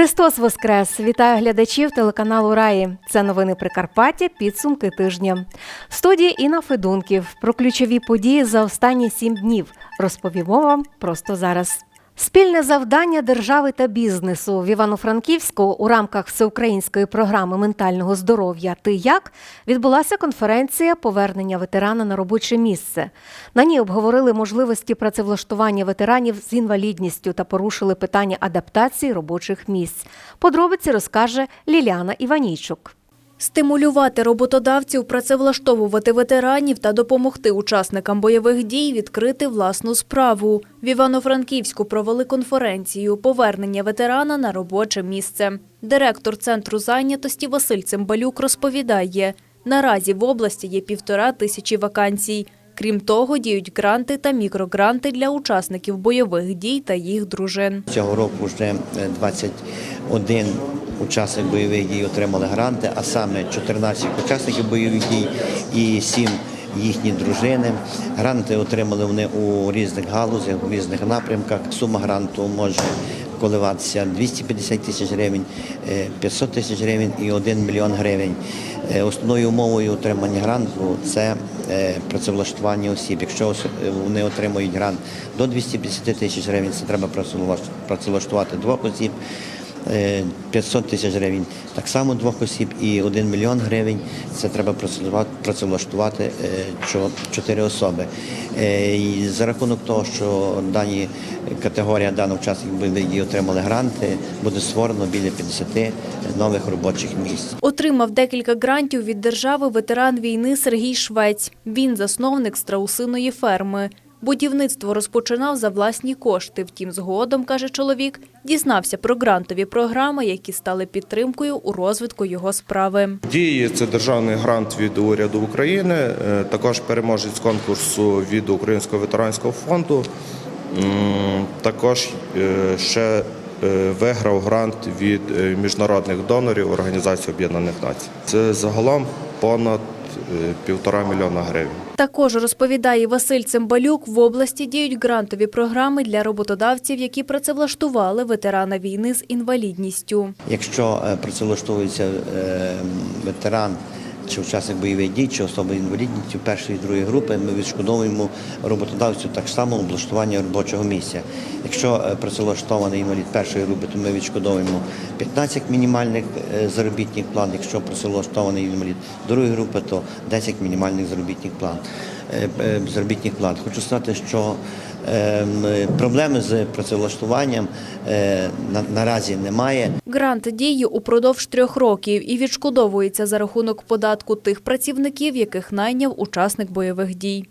Христос Воскрес! Вітаю глядачів телеканалу Раї. Це новини Прикарпаття. Підсумки тижня. В студії Інна Федунків про ключові події за останні сім днів. Розповімо вам просто зараз. Спільне завдання держави та бізнесу в Івано-Франківську у рамках всеукраїнської програми ментального здоров'я Ти як відбулася конференція повернення ветерана на робоче місце. На ній обговорили можливості працевлаштування ветеранів з інвалідністю та порушили питання адаптації робочих місць. Подробиці розкаже Ліліана Іванійчук. Стимулювати роботодавців працевлаштовувати ветеранів та допомогти учасникам бойових дій відкрити власну справу. В Івано-Франківську провели конференцію «Повернення ветерана на робоче місце». Директор Центру зайнятості Василь Цимбалюк розповідає, наразі в області є півтора тисячі вакансій. Крім того, діють гранти та мікрогранти для учасників бойових дій та їх дружин. Цього року вже е, 21 учасник бойових дій отримали гранти, а саме 14 учасників бойових дій і 7 їхні дружини. Гранти отримали вони у різних галузях, у різних напрямках. Сума гранту може коливатися 250 тисяч гривень, е, 500 тисяч гривень і 1 мільйон гривень. Е, Основною умовою отримання гранту це е, працевлаштування осіб. Якщо е, вони отримують грант до 250 тисяч гривень, це треба працевлаш- працевлаштувати двох осіб. Е, 500 тисяч гривень так само двох осіб і 1 мільйон гривень це треба працевлаштувати- е, чотири особи. Е, І за рахунок того, що дані категорія даних учасників дій отримали гранти, буде створено біля 50 нових робочих місць. Отримав декілька грантів від держави ветеран війни Сергій Швець. Він засновник страусиної ферми. Будівництво розпочинав за власні кошти. Втім, згодом, каже чоловік, дізнався про грантові програми, які стали підтримкою у розвитку його справи. Діє це державний грант від уряду України, е, також переможець конкурсу від Українського ветеранського фонду. Також е, ще е, виграв грант від міжнародних донорів Організації Об'єднаних Націй. Це загалом понад півтора мільйона гривень. Також розповідає Василь Цимбалюк, в області діють грантові програми для роботодавців, які працевлаштували ветерана війни з інвалідністю. Якщо е, працевлаштовується е, ветеран чи учасник бойових дій, чи особа з інвалідністю першої і другої групи, ми відшкодовуємо роботодавцю так само облаштування робочого місця. Якщо е, працевлаштований інвалід першої групи, то ми відшкодовуємо 15 мінімальних е, заробітних плат. Якщо працевлаштований інвалід другої групи, то 10 мінімальних заробітних плат. е, Заробітних плат. Хочу сказати, що проблеми з працевлаштуванням е, наразі немає. Грант діє упродовж трьох років і відшкодовується за рахунок податку тих працівників, яких найняв учасник бойових дій.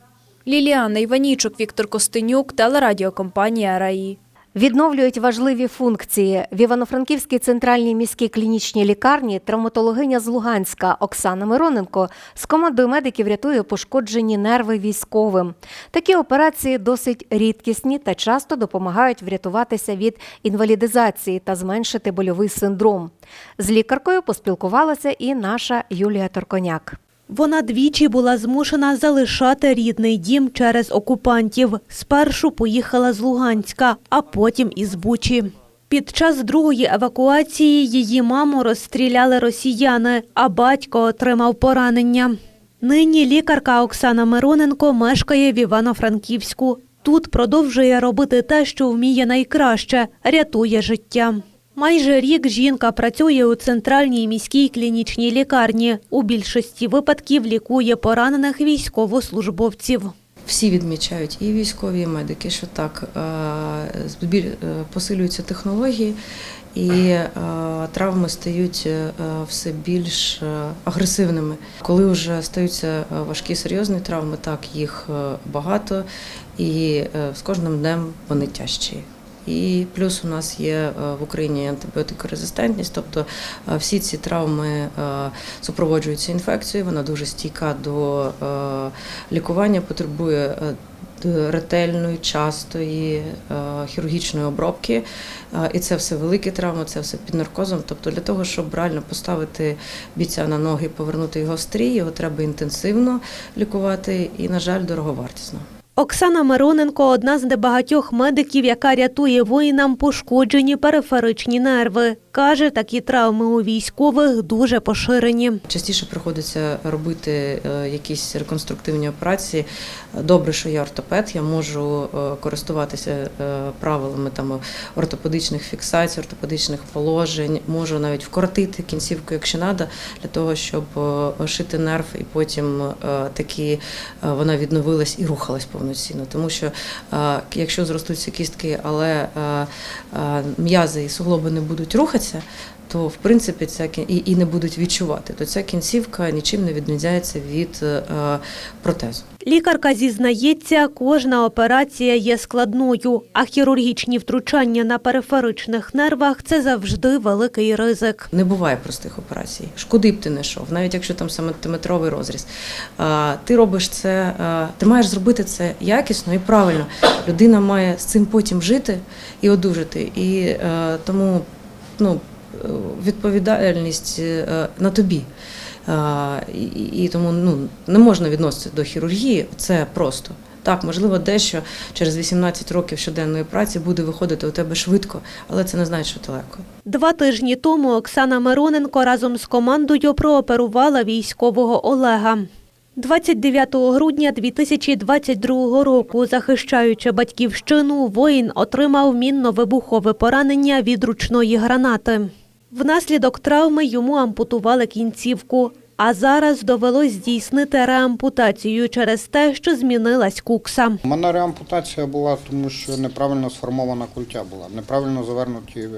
Ліліана Іванічок, Віктор Костенюк, телерадіокомпанія «Раї». Відновлюють важливі функції. В Івано-Франківській центральній міській клінічній лікарні травматологиня з Луганська Оксана Мироненко з командою медиків рятує пошкоджені нерви військовим. Такі операції досить рідкісні та часто допомагають врятуватися від інвалідизації та зменшити больовий синдром. З лікаркою поспілкувалася і наша Юлія Торконяк. Вона двічі була змушена залишати рідний дім через окупантів. Спершу поїхала з Луганська, а потім із Бучі. Під час другої евакуації її маму розстріляли росіяни, а батько отримав поранення. Нині лікарка Оксана Мироненко мешкає в Івано-Франківську. Тут продовжує робити те, що вміє найкраще рятує життя. Майже рік жінка працює у центральній міській клінічній лікарні. У більшості випадків лікує поранених військовослужбовців. Всі відмічають, і військові, і медики, що так е, е, посилюються технології, і е, травми стають все більш агресивними. Коли вже стаються важкі серйозні травми, так їх багато, і з кожним днем вони тяжчі. І плюс у нас є е, в Україні антибіотикорезистентність, тобто е, всі ці травми е, супроводжуються інфекцією, вона дуже стійка до лікування, потребує ретельної, частої хірургічної обробки. І це все великі травми, це все під наркозом. Тобто для того, щоб реально поставити бійця на ноги, повернути його в стрій, його треба інтенсивно лікувати і, на жаль, дороговартісно. Оксана Мироненко одна з небагатьох медиків, яка рятує воїнам пошкоджені периферичні нерви. Каже, такі травми у військових дуже поширені. Частіше приходиться робити е, якісь реконструктивні операції. Добре, що я ортопед, я можу е, користуватися е, правилами там ортопедичних фіксацій, ортопедичних положень, можу навіть вкоротити кінцівку, якщо треба, для того, щоб шити нерв, і потім таки е, вона відновилась і рухалась повноцінно. Тому що е, якщо зростуться кістки, але е, е, м'язи і суглоби не будуть рухатися, то в принципі ця кін- і, і не будуть відчувати, то ця кінцівка нічим не відрізняється від е, протезу. Лікарка зізнається, кожна операція є складною, а хірургічні втручання на периферичних нервах це завжди великий ризик. Не буває простих операцій. Шкуди б ти не йшов, навіть якщо там сантиметровий розріз. Ти робиш це, ти маєш зробити це якісно і правильно. Людина має з цим потім жити і одужати. І е, тому ну, відповідальність е, на тобі. І, і тому ну, не можна відноситися до хірургії, це просто. Так, можливо, дещо через 18 років щоденної праці буде виходити у тебе швидко, але це не значить, що легко. Два тижні тому Оксана Мироненко разом з командою прооперувала військового Олега. 29 грудня 2022 року, захищаючи батьківщину, воїн отримав мінно-вибухове поранення від ручної гранати. Внаслідок травми йому ампутували кінцівку, а зараз довелось здійснити реампутацію через те, що змінилась кукса. У мене реампутація була, тому що неправильно сформована культя була, неправильно завернуті е,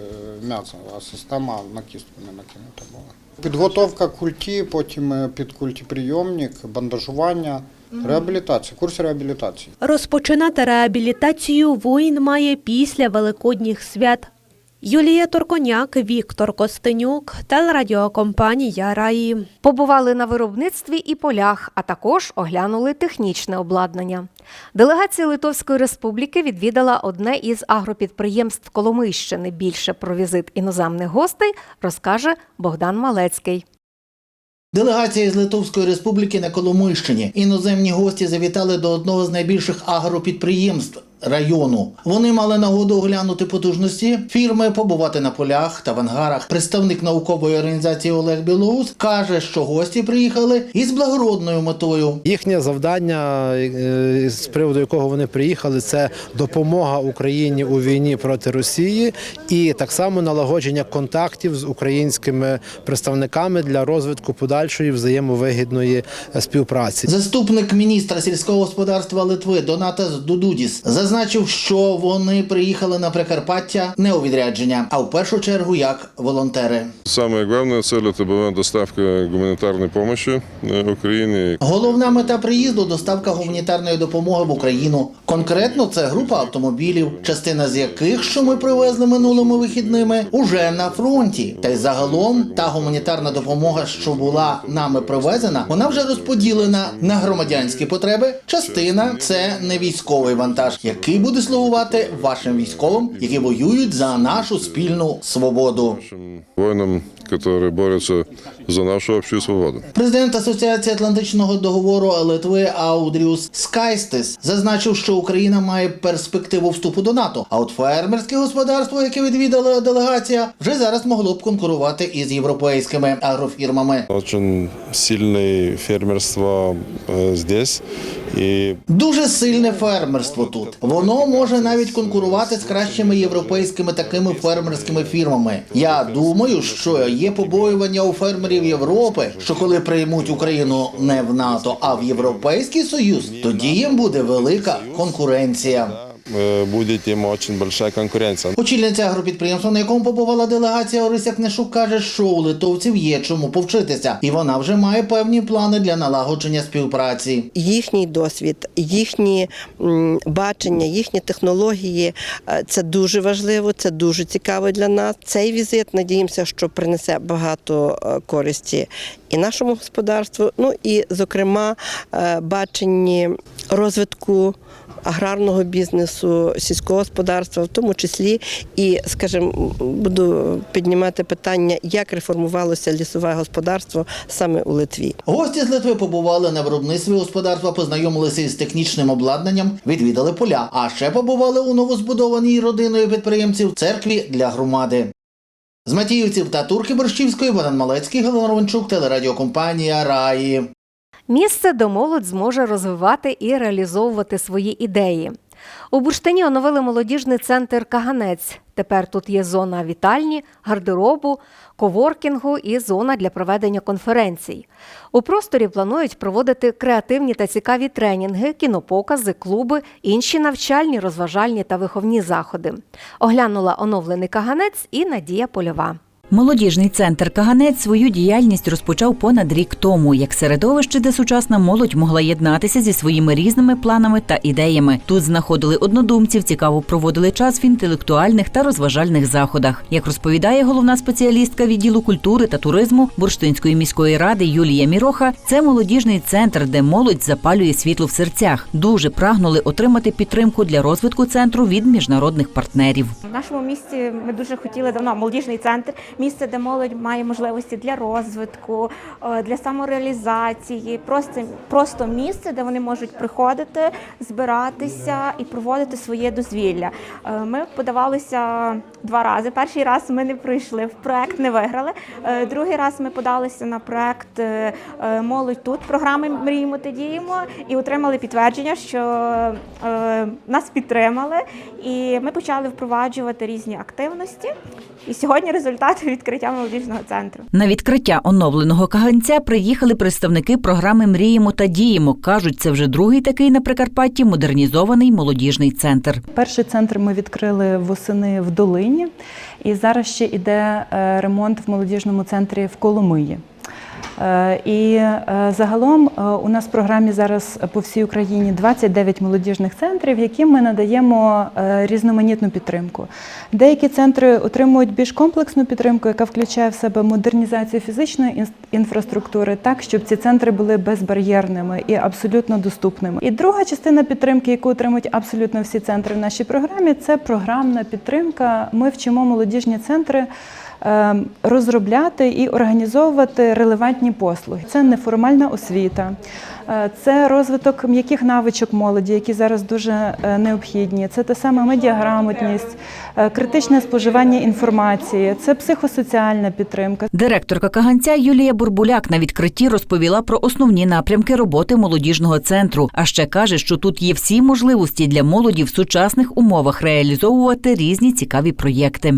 м'язи, а система на кістку не накинута була. Підготовка культі, потім е, підкультіприйомник, бандажування, реабілітація, курс реабілітації. Розпочинати реабілітацію воїн має після великодніх свят. Юлія Торконяк, Віктор Костенюк, телерадіокомпанія Раї. Побували на виробництві і полях, а також оглянули технічне обладнання. Делегація Литовської Республіки відвідала одне із агропідприємств Коломийщини. Більше про візит іноземних гостей розкаже Богдан Малецький. Делегація з Литовської республіки на Коломийщині. Іноземні гості завітали до одного з найбільших агропідприємств району. Вони мали нагоду оглянути потужності фірми, побувати на полях та в ангарах. Представник наукової організації Олег Білоус каже, що гості приїхали із благородною метою. Їхнє завдання, е, з приводу якого вони приїхали, це допомога Україні у війні проти Росії і так само налагодження контактів з українськими представниками для розвитку подальшої взаємовигідної е, співпраці. Заступник міністра сільського господарства Литви Донатас Дудудіс зазначив, що вони приїхали на Прикарпаття не у відрядження, а в першу чергу як волонтери. Самое главное цель это была доставка гуманитарной помощи э, Украине. Головна мета приїзду доставка гуманітарної допомоги в Україну. Конкретно це група автомобілів, частина з яких, що ми привезли минулими вихідними, уже на фронті. Та й загалом та гуманітарна допомога, що була нами привезена, вона вже розподілена на громадянські потреби. Частина це не військовий вантаж, який буде слугувати вашим військовим, які воюють за нашу спільну свободу. Воїнам, які борются за нашу общую свободу. Президент Асоціації Атлантичного договору Литви Аудріус Скайстис зазначив, що Україна має перспективу вступу до НАТО. А от фермерське господарство, яке відвідала делегація, вже зараз могло б конкурувати із європейськими агрофірмами. Очень сильное фермерство э, здесь. И Дуже сильне фермерство тут. Воно може навіть конкурувати з кращими європейськими такими фермерськими фірмами. Я думаю, що є побоювання у фермерів Європи, що коли приймуть Україну не в НАТО, а в Європейський Союз, тоді їм буде велика конкуренція. Э, будет им очень большая конкуренция. Очільниця агропідприємства, на якому побувала делегація Орися Книшук, каже, що у литовців є чому повчитися, і вона вже має певні плани для налагодження співпраці. їхній досвід, їхні бачення, їхні технології е, це дуже важливо, це дуже цікаво для нас. Цей візит надіємося, що принесе багато е, користі і нашому господарству. Ну і зокрема, е, баченні розвитку аграрного бізнесу, сільського господарства, в тому числі і, скажімо, буду піднімати питання, як реформувалося лісове господарство саме у Литві. Гості з Литви побували на виробництві господарства, познайомилися із технічним обладнанням, відвідали поля, а ще побували у новозбудованій родиною підприємців церкві для громади. З Матіївців та Турки Борщівської Богдан Малецький, Галина Ровенчук, телерадіокомпанія Раї. Місце, де молодь зможе розвивати і реалізовувати свої ідеї. У Бурштині оновили молодіжний центр Каганець. Тепер тут є зона вітальні, гардеробу, коворкінгу і зона для проведення конференцій. У просторі планують проводити креативні та цікаві тренінги, кінопокази, клуби, інші навчальні, розважальні та виховні заходи. Оглянула оновлений Каганець і Надія Польова. Молодіжний центр Каганець свою діяльність розпочав понад рік тому, як середовище, де сучасна молодь могла єднатися зі своїми різними планами та ідеями. Тут знаходили однодумців, цікаво проводили час в інтелектуальних та розважальних заходах. Як розповідає головна спеціалістка відділу культури та туризму Бурштинської міської ради Юлія Міроха, це молодіжний центр, де молодь запалює світло в серцях. Дуже прагнули отримати підтримку для розвитку центру від міжнародних партнерів. В нашому місті ми дуже хотіли давно молодіжний центр, місце, де молодь має можливості для розвитку, е, для самореалізації, просто, просто місце, де вони можуть приходити, збиратися і проводити своє дозвілля. Е, Ми подавалися два рази. Перший раз ми не пройшли, в проект не виграли. Е, Другий раз ми подалися на проект Молодь тут програми Мріємо та діємо і отримали підтвердження, що нас підтримали, і ми почали впроваджувати різні активності. І сьогодні результати відкриття молодіжного центру. На відкриття оновленого каганця приїхали представники програми Мріємо та діємо. кажуть, це вже другий такий на Прикарпатті модернізований молодіжний центр. Перший центр ми відкрили восени в Долині, і зараз ще йде е, ремонт в молодіжному центрі в Коломиї. Е, І е, загалом е, у нас в програмі зараз по всій Україні 29 молодіжних центрів, яким ми надаємо різноманітну підтримку. Деякі центри отримують більш комплексну підтримку, яка включає в себе модернізацію фізичної інфраструктури, так щоб ці центри були безбар'єрними і абсолютно доступними. І друга частина підтримки, яку отримують абсолютно всі центри в нашій програмі, це програмна підтримка. Ми вчимо молодіжні центри розробляти і організовувати релевантні послуги. Це неформальна освіта, це розвиток м'яких навичок молоді, які зараз дуже е, необхідні. Це те саме медіаграмотність, е, критичне споживання інформації, це психосоціальна підтримка. Директорка каганця Юлія Бурбуляк на відкритті розповіла про основні напрямки роботи молодіжного центру. А ще каже, що тут є всі можливості для молоді в сучасних умовах реалізовувати різні цікаві проєкти.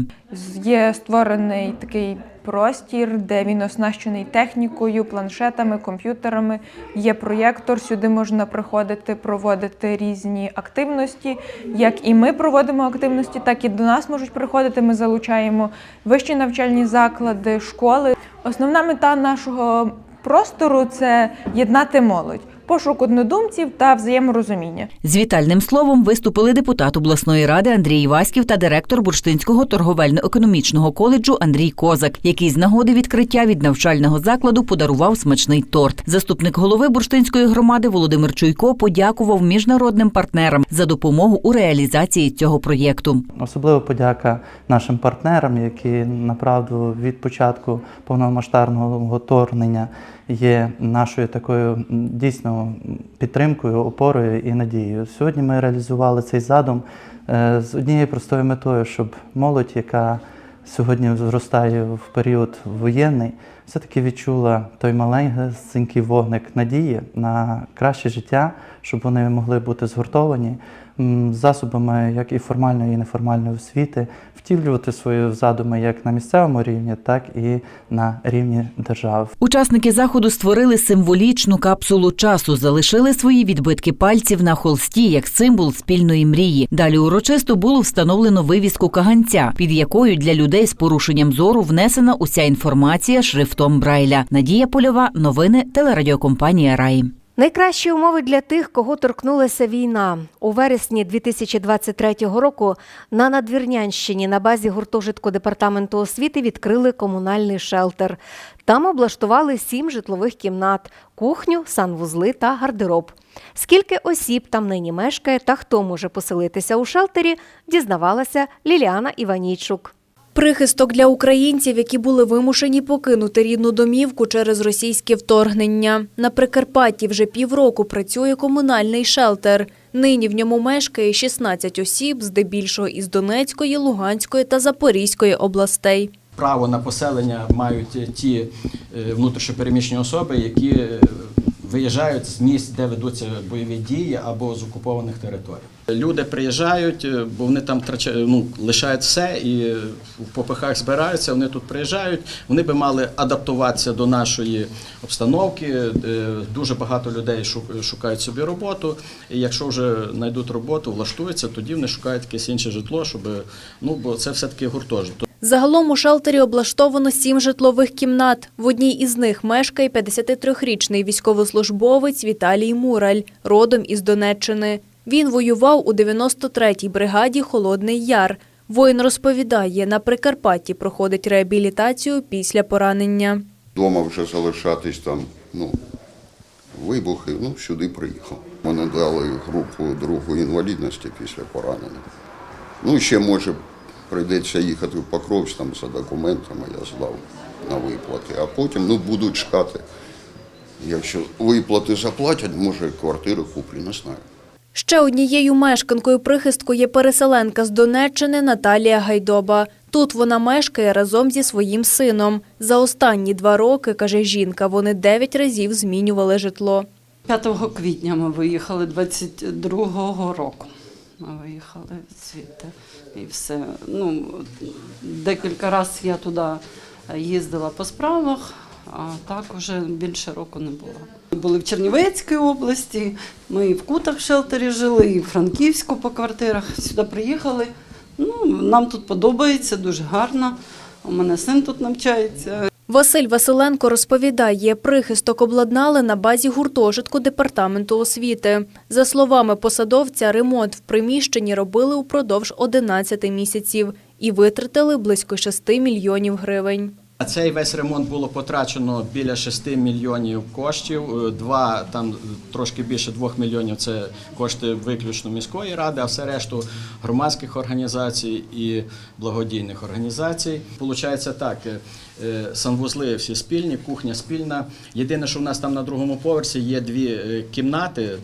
Є створений такий простір, де він оснащений технікою, планшетами, комп'ютерами. Є проєктор, сюди можна приходити, проводити різні активності. Як і ми проводимо активності, так і до нас можуть приходити. Ми залучаємо вищі навчальні заклади, школи. Основна мета нашого простору це єднати молодь, пошук однодумців та взаєморозуміння. З вітальним словом виступили депутат обласної ради Андрій Васьків та директор Бурштинського торговельно-економічного коледжу Андрій Козак, який з нагоди відкриття від навчального закладу подарував смачний торт. Заступник голови Бурштинської громади Володимир Чуйко подякував міжнародним партнерам за допомогу у реалізації цього проєкту. Особливо подяка нашим партнерам, які направду від початку повномасштабного вторгнення є нашою такою дійсно підтримкою, опорою і надією. Сьогодні ми реалізували цей задум е, з однією простою метою, щоб молодь, яка сьогодні зростає в період воєнний, все-таки відчула той маленький вогник надії на краще життя, щоб вони могли бути згуртовані засобами як і формальної, і неформальної освіти, втілювати свої задуми як на місцевому рівні, так і на рівні держав. Учасники заходу створили символічну капсулу часу, залишили свої відбитки пальців на холсті як символ спільної мрії. Далі урочисто було встановлено вивіску каганця, під якою для людей з порушенням зору внесена уся інформація шрифтом Брайля. Надія Польова, новини телерадіокомпанія Рай. Найкращі умови для тих, кого торкнулася війна. У вересні 2023 року на Надвірнянщині на базі гуртожитку департаменту освіти відкрили комунальний шелтер. Там облаштували сім житлових кімнат, кухню, санвузли та гардероб. Скільки осіб там нині мешкає та хто може поселитися у шелтері, дізнавалася Ліліана Іванійчук. Прихисток для українців, які були вимушені покинути рідну домівку через російське вторгнення. На Прикарпатті вже півроку працює комунальний шелтер. Нині в ньому мешкає 16 осіб, здебільшого із Донецької, Луганської та Запорізької областей. Право на поселення мають ті е, внутрішньопереміщені особи, які е, виїжджають з місць, де ведуться бойові дії або з окупованих територій. Люди приїжджають, бо вони там втрачають, ну, лишають все і в попихах збираються. Вони тут приїжджають. Вони би мали адаптуватися до нашої обстановки. Е, Дуже багато людей шукають собі роботу. І якщо вже знайдуть роботу, влаштуються, тоді вони шукають якесь інше житло, щоб ну бо це все таки гуртожиток. Загалом у шелтері облаштовано сім житлових кімнат. В одній із них мешкає 53-річний військовослужбовець Віталій Мураль, родом із Донеччини. Він воював у 93-й бригаді Холодний Яр. Воїн розповідає, на Прикарпатті проходить реабілітацію після поранення. Дома вже залишатись там, ну, вибухи, ну, сюди приїхав. Мене дали групу другої інвалідності після поранення. Ну, ще може прийдеться їхати в Покровськ там за документами, я здав на виплати, а потім ну, будуть чекати. Якщо виплати заплатять, може квартиру куплю, не знаю. Ще однією мешканкою прихистку є переселенка з Донеччини Наталія Гайдоба. Тут вона мешкає разом зі своїм сином. За останні два роки, каже жінка, вони дев'ять разів змінювали житло. 5 квітня ми виїхали 22-го року. Ми виїхали звідти і все. Ну, декілька разів я туди їздила по справах, а так вже більше року не було. Ми були в Чернівецькій області, ми і в Кутах в шелтері жили, і в Франківську по квартирах. Сюди приїхали. Ну, нам тут подобається, дуже гарно. У мене син тут навчається. Василь Василенко розповідає, прихисток обладнали на базі гуртожитку департаменту освіти. За словами посадовця, ремонт в приміщенні робили упродовж 11 місяців і витратили близько 6 мільйонів гривень. На цей весь ремонт було потрачено біля 6 мільйонів коштів. Е, Два там трошки більше 2 мільйонів це кошти виключно міської ради, а все решту громадських організацій і благодійних організацій. Получається так. е, е, Санвузли всі спільні, кухня спільна. Єдине, що в нас там на другому поверсі є дві кімнати.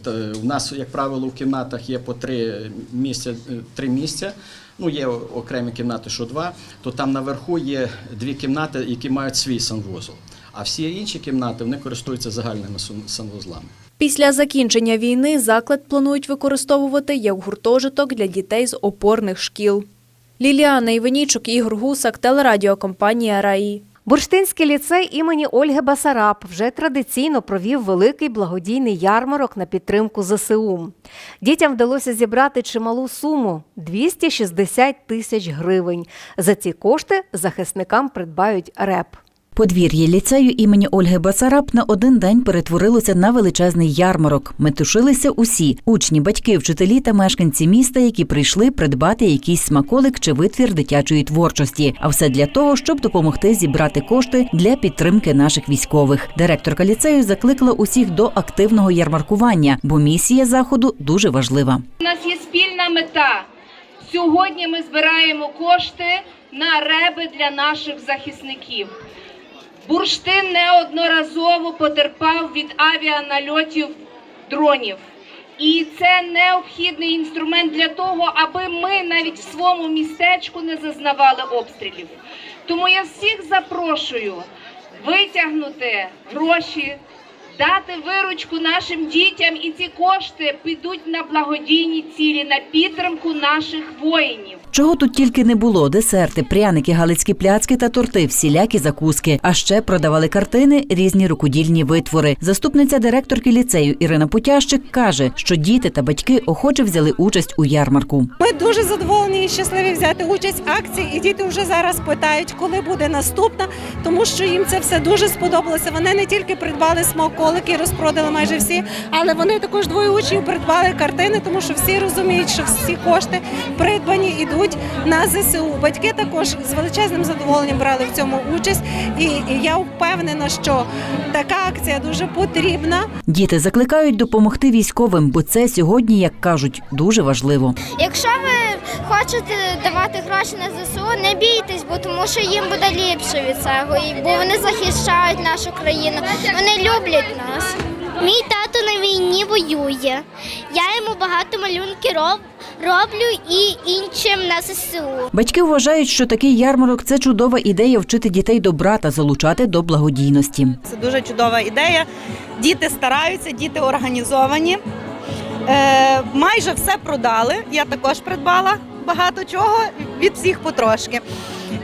У нас, як правило, в кімнатах є по три місця, три місця. Ну, є окремі кімнати, що два, то там наверху є дві кімнати, які мають свій санвузол. А всі інші кімнати вони користуються загальними санвузлами. Після закінчення війни заклад планують використовувати як гуртожиток для дітей з опорних шкіл. Ліліана Іванічук, Ігор Гусак, телерадіокомпанія Раї. Бурштинський ліцей імені Ольги Басараб вже традиційно провів великий благодійний ярмарок на підтримку ЗСУ. Дітям вдалося зібрати чималу суму 260 тисяч гривень. За ці кошти захисникам придбають реп. Подвір'я ліцею імені Ольги Басараб на один день перетворилося на величезний ярмарок. Метушилися усі учні, батьки, вчителі та мешканці міста, які прийшли придбати якийсь смаколик чи витвір дитячої творчості. А все для того, щоб допомогти зібрати кошти для підтримки наших військових. Директорка ліцею закликала усіх до активного ярмаркування, бо місія заходу дуже важлива. У нас є спільна мета. Сьогодні ми збираємо кошти на реби для наших захисників. Бурштин неодноразово потерпав від авіанальотів дронів. І це необхідний інструмент для того, аби ми навіть в своєму містечку не зазнавали обстрілів. Тому я всіх запрошую витягнути гроші, дати виручку нашим дітям, і ці кошти підуть на благодійні цілі, на підтримку наших воїнів. Чого тут тільки не було: десерти, пряники, галицькі пляцки та торти, всілякі закуски. А ще продавали картини, різні рукодільні витвори. Заступниця директорки ліцею Ірина Путящик каже, що діти та батьки охоче взяли участь у ярмарку. Ми дуже задоволені і щасливі взяти участь в акції. І діти вже зараз питають, коли буде наступна, тому що їм це все дуже сподобалося. Вони не тільки придбали смаколики, смаколики розпродали майже всі. Але вони також двоє учнів придбали картини, тому що всі розуміють, що всі кошти придбані йдуть на ЗСУ. Батьки також з величезним задоволенням брали в цьому участь, і, і я впевнена, що така акція дуже потрібна. Діти закликають допомогти військовим, бо це сьогодні, як кажуть, дуже важливо. Якщо ви хочете давати гроші на ЗСУ, не бійтесь, бо тому що їм буде ліпше від цього, бо вони захищають нашу країну, вони люблять нас. Мій тато на війні воює. Я йому багато малюнків роб- роблю і іншим на ЗСУ. Батьки вважають, що такий ярмарок це чудова ідея вчити дітей добра та залучати до благодійності. Це дуже чудова ідея. Діти стараються, діти організовані. Е, майже все продали. Я також придбала багато чого від всіх потрошки.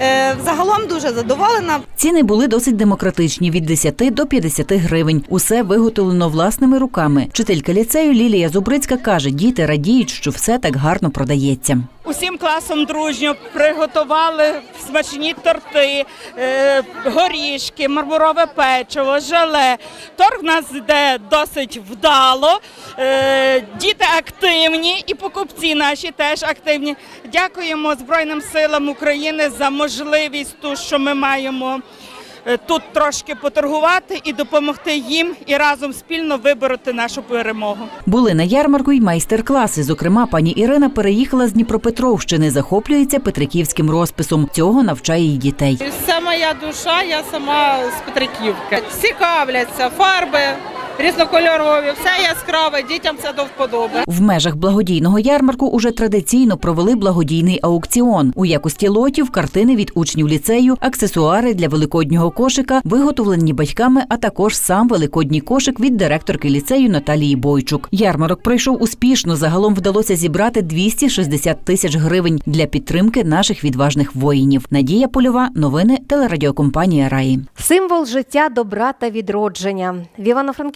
Е, загалом дуже задоволена. Ціни були досить демократичні від 10 до 50 гривень. Усе виготовлено власними руками. Вчителька ліцею Лілія Зубрицька каже, діти радіють, що все так гарно продається. Усім класом дружньо приготували смачні торти, е, горішки, мармурове печиво, желе. Торг у нас йде досить вдало. Е, Діти активні і покупці наші теж активні. Дякуємо Збройним силам України за можливість, ту, що ми маємо тут трошки поторгувати і допомогти їм і разом спільно вибороти нашу перемогу. Були на ярмарку й майстер-класи. Зокрема, пані Ірина переїхала з Дніпропетровщини, захоплюється петриківським розписом. Цього навчає й дітей. Це моя душа, я сама з Петриківки. Цікавляться, фарби різнокольорові, все яскраве, дітям це до вподоби. В межах благодійного ярмарку уже традиційно провели благодійний аукціон. У якості лотів картини від учнів ліцею, аксесуари для великоднього кошика, виготовлені батьками, а також сам великодній кошик від директорки ліцею Наталії Бойчук. Ярмарок пройшов успішно. Загалом вдалося зібрати 260 тисяч гривень для підтримки наших відважних воїнів. Надія Польова, новини телерадіокомпанія Раї. Символ життя, добра та відродження. В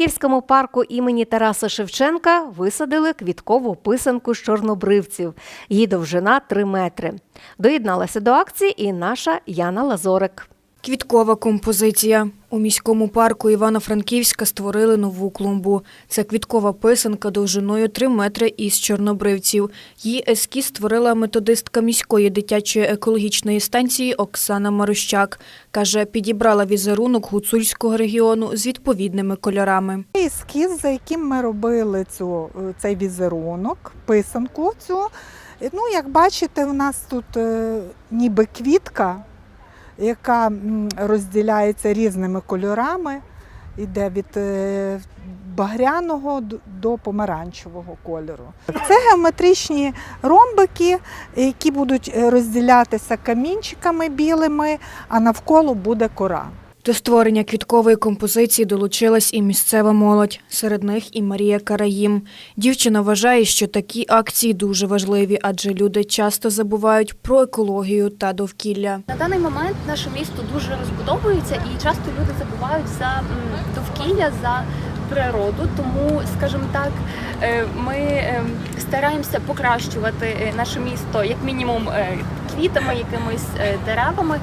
Івано-Франківському парку імені Тараса Шевченка висадили квіткову писанку з чорнобривців. Її довжина 3 метри. Доєдналася до акції і наша Яна Лазорик. Квіткова композиція. У міському парку Івано-Франківська створили нову клумбу. Це квіткова писанка довжиною 3 метри із чорнобривців. Її ескіз створила методистка міської дитячої екологічної станції Оксана Марущак. Каже, підібрала візерунок гуцульського регіону з відповідними кольорами. Ескіз, за яким ми робили цю, цей візерунок, писанку цю. Ну, як бачите, в нас тут е, ніби квітка, яка розділяється різними кольорами, іде від е, багряного до помаранчевого кольору. Це геометричні ромбики, які будуть е, розділятися камінчиками білими, а навколо буде кора. До створення квіткової композиції долучилась і місцева молодь, серед них і Марія Караїм. Дівчина вважає, що такі акції дуже важливі, адже люди часто забувають про екологію та довкілля. На даний момент наше місто дуже розбудовується і часто люди забувають за довкілля, за природу. Тому, скажімо так, е, ми е, стараємося покращувати е, наше місто як мінімум квітами, якимись деревами,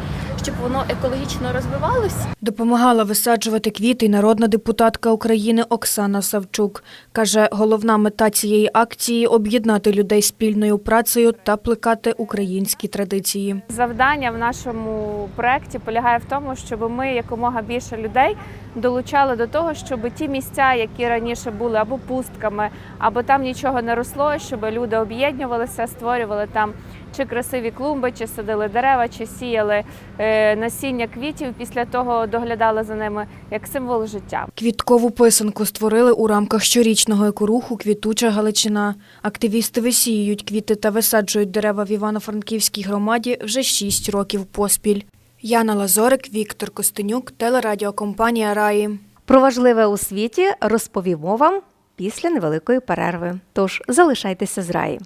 щоб воно екологічно розвивалось. Допомагала висаджувати квіти й народна депутатка України Оксана Савчук. Каже, головна мета цієї акції об'єднати людей спільною працею та плекати українські традиції. Завдання в нашому проєкті полягає в тому, щоб ми якомога більше людей долучали до того, щоб ті місця, які раніше були або пустками, або там нічого не росло, щоб люди об'єднувалися, створювали там чи красиві клумби, чи садили дерева, чи сіяли е, насіння квітів. Після того доглядали за ними як символ життя. Квіткову писанку створили у рамках щорічного екоруху Квітуча Галичина. Активісти висіюють квіти та висаджують дерева в Івано-Франківській громаді вже 6 років поспіль. Яна Лазорик, Віктор Костенюк, телерадіокомпанія Раї. Про важливе у світі розповімо вам після невеликої перерви. Тож залишайтеся з раї.